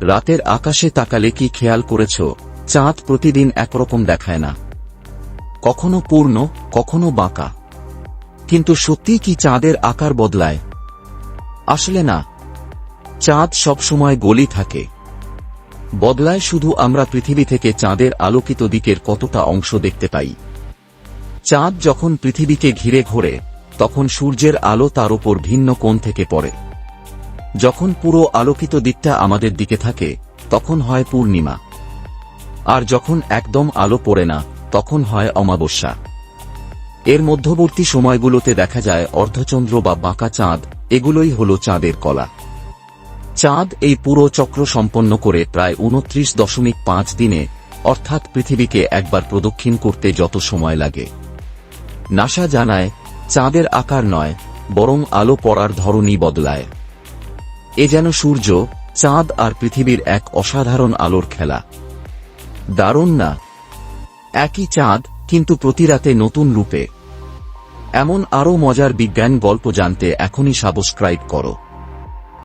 রাতের আকাশে তাকালে কি খেয়াল করেছ? চাঁদ প্রতিদিন একরকম দেখায় না। কখনো পূর্ণ, কখনো বাঁকা। কিন্তু সত্যি কি চাঁদের আকার বদলায়? আসলে না। চাঁদ সবসময় গলি থাকে। বদলায় শুধু আমরা পৃথিবী থেকে চাঁদের আলোকিত দিকের কতটা অংশ দেখতে পাই। চাঁদ যখন পৃথিবীকে ঘিরে ঘোরে, তখন সূর্যের আলো তার উপর ভিন্ন কোণ থেকে পড়ে। যখন পুরো আলোকিত দিকটা আমাদের দিকে থাকে, তখন হয় পূর্ণিমা। আর যখন একদম আলো পড়ে না, তখন হয় অমাবস্যা। এর মধ্যবর্তী সময়গুলোতে দেখা যায় অর্ধচন্দ্র বা বাঁকা চাঁদ, এগুলোই হল চাঁদের কলা। চাঁদ এই পুরো চক্র সম্পন্ন করে প্রায় উনত্রিশ দশমিক পাঁচ দিনে, অর্থাৎ পৃথিবীকে একবার প্রদক্ষিণ করতে যত সময় লাগে। নাসা জানায়, চাঁদের আকার নয়, বরং আলো পড়ার ধরনই বদলায়। এ যেন সূর্য, চাঁদ আর পৃথিবীর এক অসাধারণ আলোর খেলা। দারুণ না? একই চাঁদ, কিন্তু প্রতিরাতে নতুন রূপে। এমন আরও মজার বিজ্ঞান গল্প জানতে এখনই সাবস্ক্রাইব করো।